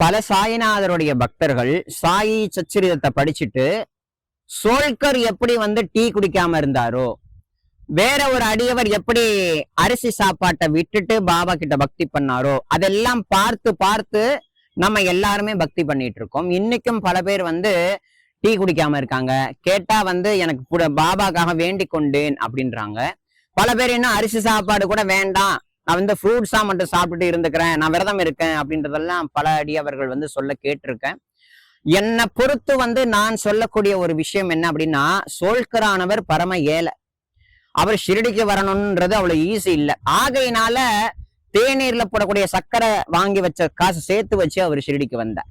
பல சாய்நாதருடைய பக்தர்கள் சாயி சச்சரிதத்தை படிச்சுட்டு சோல்கர் எப்படி வந்து டீ குடிக்காம இருந்தாரோ வேற ஒரு அடியவர் எப்படி அரிசி சாப்பாட்டை விட்டுட்டு பாபா கிட்ட பக்தி பண்ணாரோ அதெல்லாம் பார்த்து பார்த்து நம்ம எல்லாருமே பக்தி பண்ணிட்டு இருக்கோம். இன்னைக்கும் பல பேர் வந்து டீ குடிக்காம இருக்காங்க. கேட்டா வந்து எனக்கு பாபாக்காக வேண்டிக் கொண்டேன் அப்படின்றாங்க. பல பேர் இன்னும் அரிசி சாப்பாடு கூட வேண்டாம் நான் வந்து ஃப்ரூட்ஸாக மட்டும் சாப்பிட்டுட்டு இருந்துக்கிறேன் நான் விரதம் இருக்கேன் அப்படின்றதெல்லாம் பல அடியவர்கள் வந்து சொல்ல கேட்டிருக்கேன். என்னை பொறுத்து வந்து நான் சொல்லக்கூடிய ஒரு விஷயம் என்ன அப்படின்னா சோல்கரானவர் பரம ஏழை. அவர் ஷிரடிக்கு வரணும்ன்றது அவ்வளவு ஈஸி இல்லை. ஆகையினால தேநீர்ல போடக்கூடிய சர்க்கரை வாங்கி வச்ச காசு சேர்த்து வச்சு அவர் ஷிரடிக்கு வந்தார்.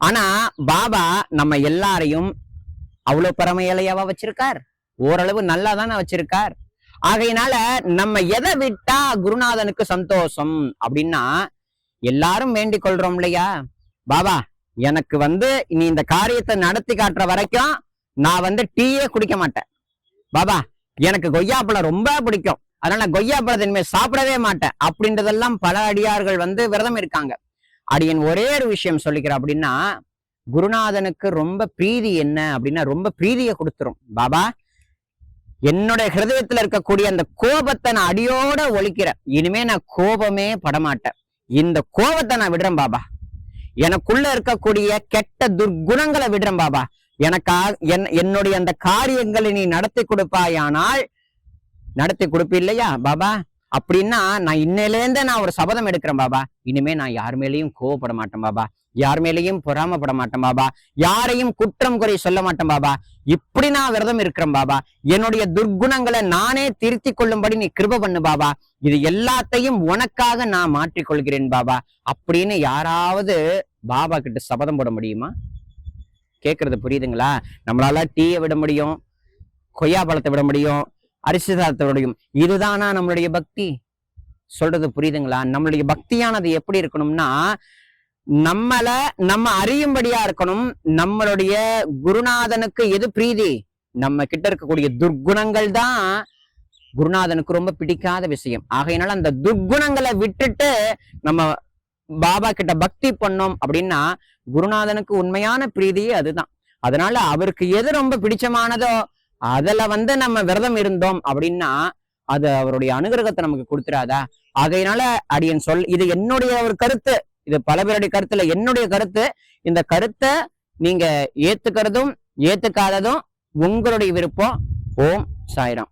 ஆனா பாபா நம்ம எல்லாரையும் அவ்வளவு பரம ஏழையாவா வச்சிருக்கார். ஓரளவு நல்லா தானே வச்சிருக்கார். ஆகையினால நம்ம எதை விட்டா குருநாதனுக்கு சந்தோஷம் அப்படின்னா எல்லாரும் வேண்டிக் கொள்றோம் இல்லையா? பாபா எனக்கு வந்து நீ இந்த காரியத்தை நடத்தி காட்டுற வரைக்கும் நான் வந்து டீயே குடிக்க மாட்டேன். பாபா எனக்கு கொய்யாப்பழம் ரொம்ப பிடிக்கும். அதனால கொய்யாப்பழத்தை இனிமேல் சாப்பிடவே மாட்டேன். அப்படின்றதெல்லாம் பல அடியார்கள் வந்து விரதம் இருக்காங்க. அடியன் ஒரே ஒரு விஷயம் சொல்லிக்கிறேன் அப்படின்னா குருநாதனுக்கு ரொம்ப பிரீதி என்ன அப்படின்னா ரொம்ப பிரீதியை கொடுத்துரும். பாபா என்னுடைய ஹிருதயத்துல இருக்கக்கூடிய அந்த கோபத்தை நான் அடியோட ஒழிக்கிறேன். இனிமே நான் கோபமே படமாட்டேன். இந்த கோபத்தை நான் விடுறேன் பாபா. எனக்குள்ள இருக்கக்கூடிய கெட்ட துர்குணங்களை விடுறேன் பாபா. எனக்கா என் என்னுடைய அந்த காரியங்களை நீ நடத்தி கொடுப்பாயானால் நடத்தி கொடுப்பி இல்லையா பாபா? அப்படின்னா நான் இன்னையிலேருந்தே நான் ஒரு சபதம் எடுக்கிறேன் பாபா. இனிமே நான் யார் மேலேயும் கோவப்பட மாட்டேன் பாபா. யார் மேலேயும் பொறாமப்பட மாட்டேன் பாபா. யாரையும் குற்றம் குறை சொல்ல மாட்டேன் பாபா. இப்படி நான் விரதம் இருக்கிறேன் பாபா. என்னுடைய துர்க்குணங்களை நானே திருத்தி கொள்ளும்படி நீ கிருப பண்ணு பாபா. இது எல்லாத்தையும் உனக்காக நான் மாற்றிக்கொள்கிறேன் பாபா. அப்படின்னு யாராவது பாபா கிட்ட சபதம் போட முடியுமா? கேட்கறது புரியுதுங்களா? நம்மளால டீயை விட முடியும் கொய்யா பழத்தை விட முடியும் அரிசி இதுதானா நம்மளுடைய பக்தி? சொல்றது புரியுதுங்களா? நம்மளுடைய பக்தியானது எப்படி இருக்கணும்னா நம்மள நம்ம அறியும்படியா இருக்கணும். நம்மளுடைய குருநாதனுக்கு எது பிரீதி? நம்ம கிட்ட இருக்கக்கூடிய துர்க்குணங்கள் தான் குருநாதனுக்கு ரொம்ப பிடிக்காத விஷயம். ஆகையினால அந்த துர்க்குணங்களை விட்டுட்டு நம்ம பாபா கிட்ட பக்தி பண்ணோம் அப்படின்னா குருநாதனுக்கு உண்மையான பிரீதியே அதுதான். அதனால அவருக்கு எது ரொம்ப பிடிச்சமானதோ அதுல வந்து நம்ம விரதம் இருந்தோம் அப்படின்னா அது அவருடைய அனுகிரகத்தை நமக்கு கொடுத்துறாதா ஆகையினால அடியன் சொல் இது என்னுடைய ஒரு கருத்து. இது பல பேருடைய கருத்துல என்னுடைய கருத்து. இந்த கருத்தை நீங்க ஏத்துக்கிறதும் ஏத்துக்காததும் உங்களுடைய விருப்பம். ஓம் சாய்ராம்.